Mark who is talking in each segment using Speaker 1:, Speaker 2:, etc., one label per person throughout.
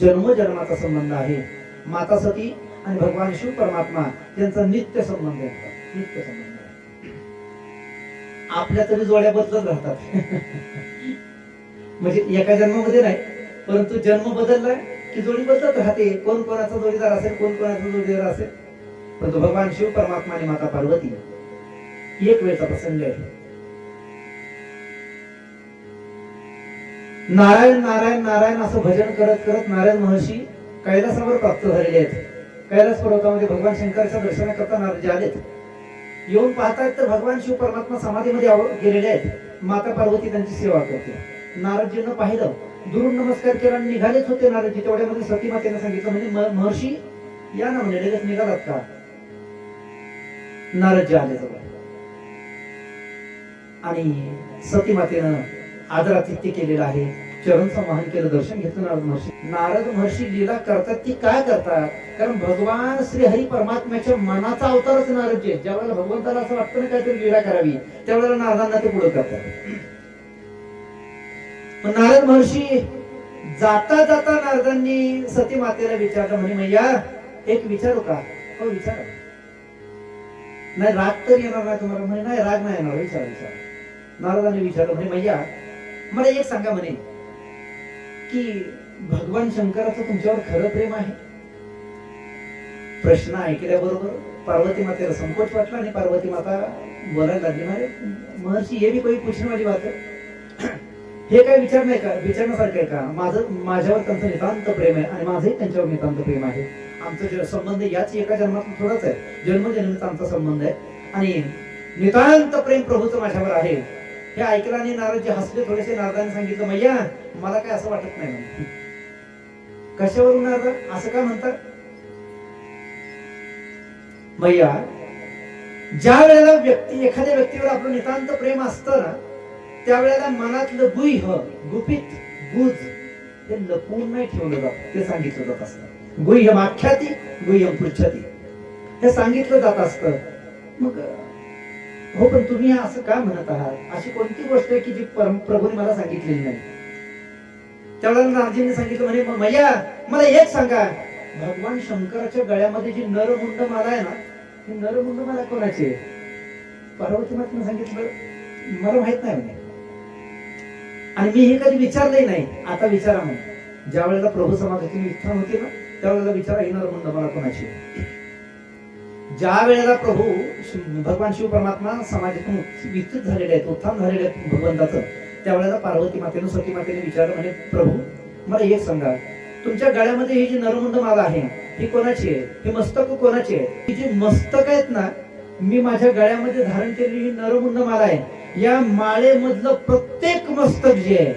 Speaker 1: जन्मजन्माचा संबंध आहे. माता सती आणि भगवान शिव परमात्मा यांचा नित्य संबंध आहे. नित्य संबंध आहे. आपल्या तरी जोड्या बदलत राहतात. म्हणजे एका जन्मामध्ये नाही परंतु जन्म बदललाय की जोडी बदलत राहते. कोण कोणाचा जोडीदार असेल कोण कोणाचा जोडीदार असेल? परंतु भगवान शिव परमात्मा आणि माता पार्वती एक वेळचा प्रसंग आहे. नारायण नारायण नारायण असं भजन करत करत नारायण महर्षी कैलासावर प्राप्त झालेले आहेत. कैलास पर्वतामध्ये भगवान शंकराच्या दर्शनाकरता नारद आलेत. येऊन पाहतायत तर भगवान शिव परमात्मा समाधीमध्ये गेलेले आहेत. माता पार्वती त्यांची सेवा करते. नारदजीनं पाहिलं. दुरून नमस्कार केला आणि निघालेच होते नारदजी तेवढ्यामध्ये सती मातेनं सांगितलं म्हणजे म- महर्षी या ना म्हणजे लगेच निघालात का? नारदजी आले जवळ. आणि सती मातेनं आदरातिथ्य केलेलं आहे. चरण संवाहन केलं दर्शन घेतलं नारद महर्षी. नारद महर्षी लीला करतात ती काय करतात? कारण भगवान श्री हरी परमात्म्याच्या मनाचा अवतारच नारद जे ज्या वेळेला भगवंताला असं वाटतं ना काहीतरी लीला करावी त्यावेळेला नारदांना ते पुढे करतात. नारद महर्षी जाता जाता नारदांनी सती मातेला विचारलं म्हणे मैया एक विचारू का? हो विचारा. नाही राग तर येणार नाही तुम्हाला. म्हणे नाही राग नाही येणार. विचार विचार. नारदांनी विचारलं म्हणे मैया मला एक सांगा म्हणे की भगवान शंकराचं तुमच्यावर खरं प्रेम आहे? प्रश्न ऐकल्याबरोबर पार्वती मातेला संकोच वाटला आणि पार्वती माता बोलायला लागली मारे महर्षी हे मी कोणी पूछने माझी बात आहे? हे काय विचार नाही का? विचारण्यासारखं आहे का? माझं माझ्यावर त्यांचं नितांत प्रेम आहे आणि माझंही त्यांच्यावर नितांत प्रेम आहे. आमचा संबंध याच एका जन्मातून थोडाच आहे. जन्मजन्मीचा आमचा संबंध आहे. आणि नितांत प्रेम प्रभूचं माझ्यावर आहे. हे ऐकलं आणि नारदजी हसले थोडेसे नारदाने सांगितलं मैया मला काय असं वाटत नाही. कशावरून नारद? असं का म्हणतात? मैया ज्या वेळेला व्यक्ती एखाद्या व्यक्तीवर आपलं नितांत प्रेम असतं ना त्यावेळेला मनातलं गुह गुपित गुज हे लपवून नाही ठेवलं जात. ते सांगितलं जात असतं. गुह्यम आख्याती गुह्यम पृच्छती. हे सांगितलं जात असतं. मग हो पण तुम्ही असं का म्हणत आहात? अशी कोणती गोष्ट आहे की जी परम प्रभूने मला सांगितलेली नाही? त्यावेळेला नारजींनी सांगितलं म्हणे मैया मला एक सांगा. भगवान शंकराच्या गळ्यामध्ये जी नरमुंड माला आहे ना ही नरमुंड माला कोणाची आहे? पार्वती मातेने सांगितलं मला माहीत नाही म्हणे. आणि मी हे कधी विचारलंही नाही. आता विचारा म्हणे. ज्या वेळेला प्रभू समाजाची इच्छा होती ना त्यावेळेला विचारा ही नरमुंड मला कोणाची आहे? ज्या वेळेला प्रभू भगवान शिव परमात्मा समाजातून विकसित झालेले आहेत उत्थान झालेले आहेत भगवंताचं त्यावेळेला पार्वती मातेनं सती मातेने विचारलं म्हणे प्रभू मला एक सांगा. तुमच्या गळ्यामध्ये ही जी नरमुंड माला आहे ही कोणाची आहे? ही मस्तक कोणाची आहे? ही जी मस्तक आहेत ना मी माझ्या गळ्यामध्ये धारण केलेली ही नरमुंड माला आहे. या माळेमधलं प्रत्येक मस्तक जे आहे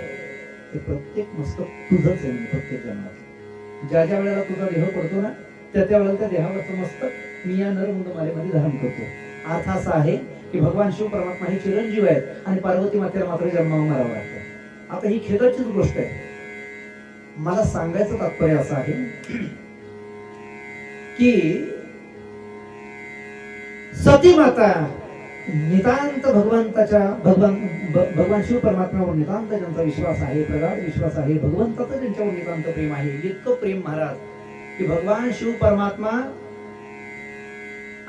Speaker 1: ते प्रत्येक मस्तक तुझंच आहे प्रत्येक जन्मात ज्या ज्या वेळेला तुझा देह पडतो ना त्या त्या वेळेला त्या देहावरचं मस्तक मी या नरमुंड मालेमध्ये धारण करतो. अर्थ असा आहे की भगवान शिव परमात्मा हे चिरंजीव आहेत आणि पार्वती मातेला मात्र जन्मावर मारावं लागतं. आता ही खेदाचीच गोष्ट आहे. मला सांगायचं तात्पर्य असं आहे की सती माता नितांत भगवंताच्या भगवान भगवान शिव परमात्म्यावर नितांत ज्यांचा विश्वास आहे प्रगाढ विश्वास आहे भगवंताचं त्यांच्यावर नितांत प्रेम आहे इतकं प्रेम महाराज की भगवान शिव परमात्मा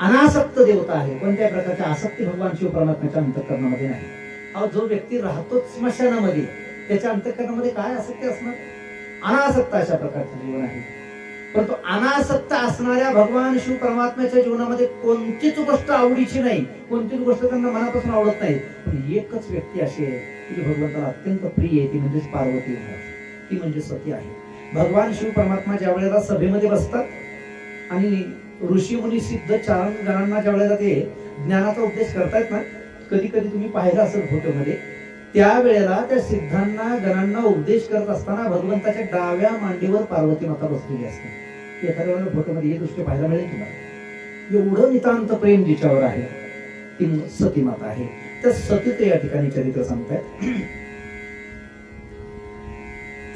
Speaker 1: अनासक्त देवता आहे. कोणत्या प्रकारच्या आसक्ती भगवान शिव परमात्म्याच्या अंतकरणामध्ये नाही. अहो जो व्यक्ती राहतो स्मशानामध्ये त्याच्या अंतकरणामध्ये काय आसक्ती असणार? अनासक्त अशा प्रकारचं जीवन आहे. परंतु अनासक्त असणाऱ्या भगवान शिव परमात्म्याच्या जीवनामध्ये कोणतीच गोष्ट आवडीची नाही. कोणतीच गोष्ट त्यांना मनापासून आवडत नाही. पण एकच व्यक्ती अशी आहे की भगवंताला अत्यंत प्रिय आहे ती म्हणजेच पार्वती महाराज. ती म्हणजे सती आहे. भगवान शिव परमात्मा ज्या वेळेला सभेमध्ये बसतात आणि ऋषी मुनी सिद्ध चारणगणांना ज्या वेळेला ते ज्ञानाचा उपदेश करतायत ना कधी कधी तुम्ही पाहिलं असेल फोटोमध्ये त्यावेळेला त्या सिद्धांना गणांना उपदेश करत असताना भगवंताच्या डाव्या मांडीवर पार्वती माता बसलेली असते. एखाद्या वेळेला फोटोमध्ये हे दृश्य पाहायला मिळेल तुम्हाला. एवढं नितांत प्रेम जिच्यावर आहे ती सती माता आहे. त्या ते या ठिकाणी चरित्र सांगतायत.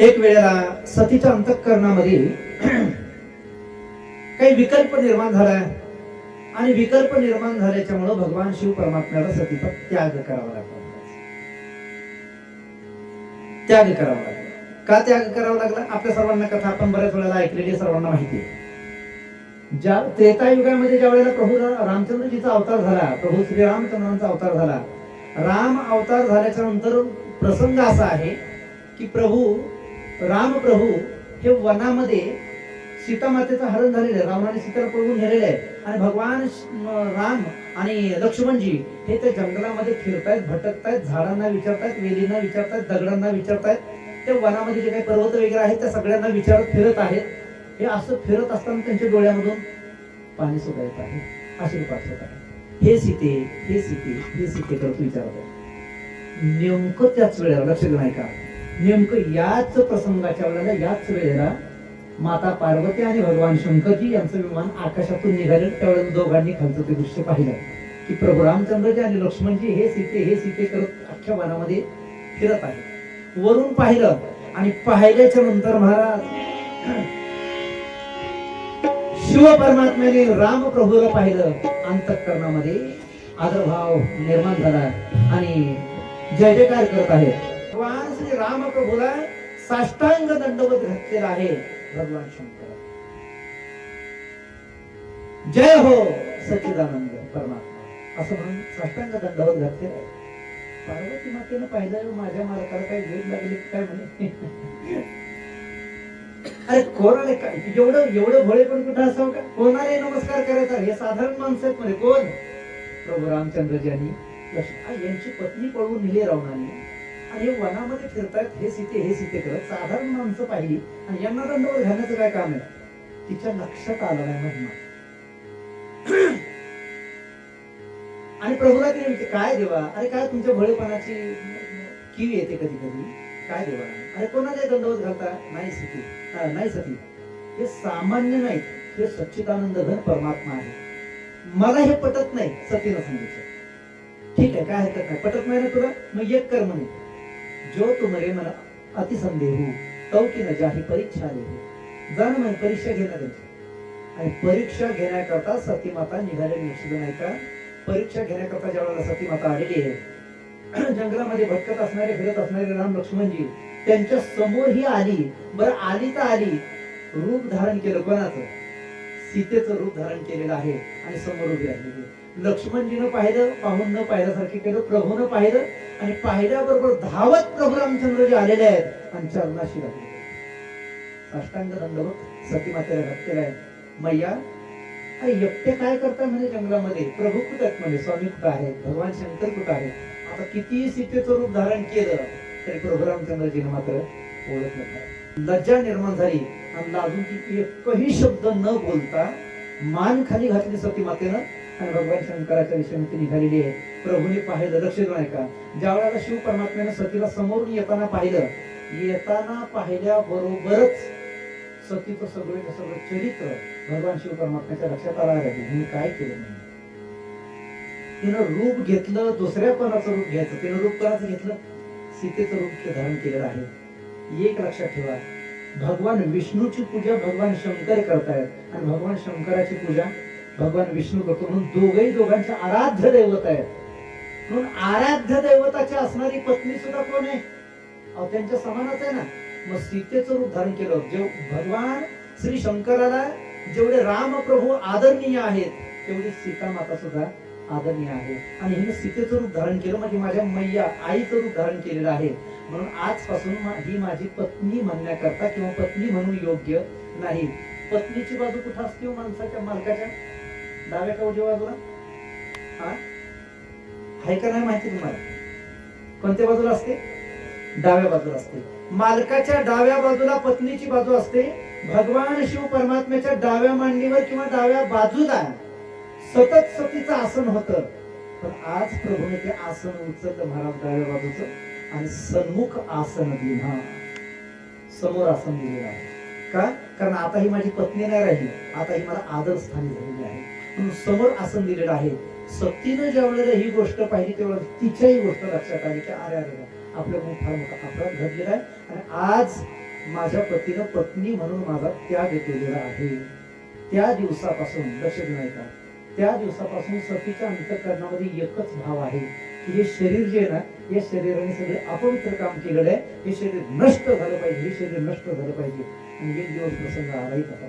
Speaker 1: एक वेळेला सतीच्या अंतःकरणामध्ये काही विकल्प निर्माण झाला आणि विकल्प निर्माण झाल्याच्यामुळं भगवान शिव परमात्म्याला सतीचा त्याग करावा लागला. त्याग करावा लागला. का त्याग करावा लागला? आपल्या सर्वांना कथा आपण बऱ्याच वेळेला ऐकलेली सर्वांना माहिती आहे. ज्या त्रेतायुगामध्ये ज्या वेळेला प्रभू रामचंद्रजीचा अवतार झाला प्रभू श्री रामचंद्रांचा अवतार झाला राम अवतार झाल्याच्यानंतर प्रसंग असा आहे की प्रभू राम प्रभू हे वनामध्ये सीतामातेचं हरण झालेलं आहे. रावणाने सीताला पळवून झालेलं आहे. आणि भगवान राम आणि लक्ष्मणजी हे त्या जंगलामध्ये फिरतायत भटकतायत झाडांना विचारतायत वेलींना विचारतायत दगडांना विचारतायत. त्या वनामध्ये जे काही पर्वत वगैरे आहेत त्या सगळ्यांना विचारत फिरत आहेत. हे असं फिरत असताना त्यांच्या डोळ्यामधून पाणी सुद्धा आहे. असे पाठवत आहे. हे सीते हे सीते हे सीते करत विचारत आहे. नेमकं त्याच वेळेला लक्ष नाही का? नेमकं याच प्रसंगाच्या वेळेला याच वेळेला माता पार्वती आणि भगवान शंकरजी यांचं विमान आकाशातून निघाले त्यावेळेला दोघांनी खालचं ते दृश्य पाहिलं. की प्रभू रामचंद्रजी आणि लक्ष्मणजी हे सीते हे सीते करत अख्ख्या वनामध्ये फिरत आहे वरून पाहिलं आणि पाहिल्याच्या नंतर महाराज शिव परमात्म्याने राम प्रभूला पाहिलं. अंतकरणामध्ये आदरभाव निर्माण झाला आणि जय जयकार करत आहे भगवान श्री राम प्रभूला साष्टांग दंडवत घातलेला आहे. भगवान शंकर जय हो सच्चिदानंद परमात्मा. असं म्हणून साष्टांग दंडवत घातलेला आहे. पार्वती मातेनं पाहिलं माझ्या मालकाला काही वेळ लागली काय म्हणे? अरे कोणाले काय? एवढं एवढं भोळे पण कुठं असावं का? कोणाला नमस्कार करायचा हे साधारण माणसं आहेत मध्ये कोण? प्रभू रामचंद्रजी आणि यांची पत्नी पळवून नेली रावणाने. आणि हे वनामध्ये फिरतायत हे सीते हे सीते करत. साधारण माणसं पाहिली आणि यांना दंडवर घालण्याचं काय काम आहे? तिच्या लक्षात आलं नाही महिमा आणि प्रभूला तिने विचार काय देवा? अरे काय तुमच्या भळेपणाची किव येते कधी कधी? काय देवा? अरे कोणाला दंडवत घालता? नाही सती. नाही सती. हे सामान्य नाही हे सच्चिदानंद घन परमात्मा आहे. मला हे पटत नाही सतीनं सांगितलं ठीक आहे काय हरकत नाही. पटत नाही ना तुला? मग एक कर म्हणे जो तुमरे मला अतिसंदेहू तौ की न जाही परीक्षा देऊ जा ना परीक्षा घेणार आणि परीक्षा घेण्याकरता सती माता निघालेली निश्चित नाही का? परीक्षा घेण्याकरता ज्या वेळेला सती माता आलेली आहे जंगलामध्ये भटकत असणारे फिरत असणारे राम लक्ष्मणजी त्यांच्यासमोर ही आली. बर आली तर आली. रूप धारण केलं कोणाचं? सीतेचं रूप धारण केलेलं आहे आणि समोर उभी राहिलेली आहे. लक्ष्मणजीनं पाहिलं पाहून न पाहिल्यासारखे केलं प्रभूनं पाहिलं आणि पाहिल्याबरोबर धावत प्रभू रामचंद्रजी आलेले आहेत आणि चरणाशी लागले अष्टांग दंडवत सती मातेला घातलेला आहे. मैया एकटे काय करता म्हणजे जंगलामध्ये? प्रभू कुठे आहेत म्हणजे स्वामी कुठं आहेत? भगवान शंकर कुठं आहे आता कितीही सीतेचं रूप धारण केलं तरी प्रभू रामचंद्रजीने मात्र ओळख नाही लज्जा निर्माण झाली. आणि लाजून ती एकही शब्द न बोलता मान खाली घातली सती मातेनं आणि भगवान शंकराच्या दिशेने निघालेली आहे. प्रभूने पाहिलं लक्ष देऊ का ज्या वेळेला शिव परमात्म्यानं सतीला समोरून येताना पाहिलं येताना पाहिल्या बरोबरच सतीचं सगळं सगळं चरित्र भगवान शिव परमात्म्याच्या लक्षात आला आहे. काय केलं नाही? तिनं रूप घेतलं दुसऱ्या कोणाचं रूप घ्यायचं. तिनं रूप कोणाचं घेतलं? सीतेचं रूप धारण केलेलं आहे. एक लक्षात ठेवा. भगवान विष्णूची पूजा भगवान शंकर करतायत. आणि भगवान शंकराची पूजा भगवान विष्णू करतो म्हणून दोघही दोघांचे आराध्य दैवत आहेत. म्हणून आराध्य दैवताची असणारी पत्नी सुद्धा कोण आहे? अहो त्यांच्या समानच आहे ना. मग सीतेचं रूप धारण केलं. जे भगवान श्री शंकराला जेवढे राम प्रभू आदरणीय आहेत तेवढी सीता माता सुद्धा आदरणीय आहे आणि हिने सीतेचं रूप धारण केलं म्हणजे माझ्या मैया आईचं रूप धारण केलेलं आहे. म्हणून आजपासून ही माझी पत्नी म्हणण्याकरता किंवा पत्नी म्हणून योग्य नाही. पत्नीची बाजू कुठं असते हो माणसाच्या मालकाच्या? डाव्या का उजव्या बाजूला? हा? आहे का नाही माहिती तुम्हाला? कोणत्या बाजूला असते? डाव्या बाजूला असते. मालकाच्या डाव्या बाजूला पत्नीची बाजू असते. भगवान शिव परमात्म्याच्या डाव्या मांडीवर किंवा डाव्या बाजूला सतत सतीचं आसन होत. पण आज प्रभूने ते आसन उचललं महाराज डाव्या बाजूचं आणि सन्मुख आसन दिलं. समोर आसन दिलेलं आहे. का? कारण आता ही माझी पत्नी नाही राहिली. आता ही मला आदर स्थानी झालेली आहे. समोर आसन दिलेलं आहे. सक्तीनं ज्या वेळेला ही गोष्ट पाहिली त्यावेळेला तिच्याही गोष्ट लक्षात आली की अरे अरे आपल्याकडून फार मोठा अपराध घडलेला आहे आणि आज माझ्या पतीनं पत्नी म्हणून माझा त्याग केलेला आहे. त्या दिवसापासून लक्ष नाही का त्या दिवसापासून सतीच्या अंतकरणामध्ये एकच भाव आहे की हे शरीर जे आहे ना या शरीराने सगळे अपवित्र काम केलेलं आहे. हे शरीर नष्ट झालं पाहिजे हे शरीर नष्ट झालं पाहिजे. आणि एक दिवस प्रसंग आलाही तसा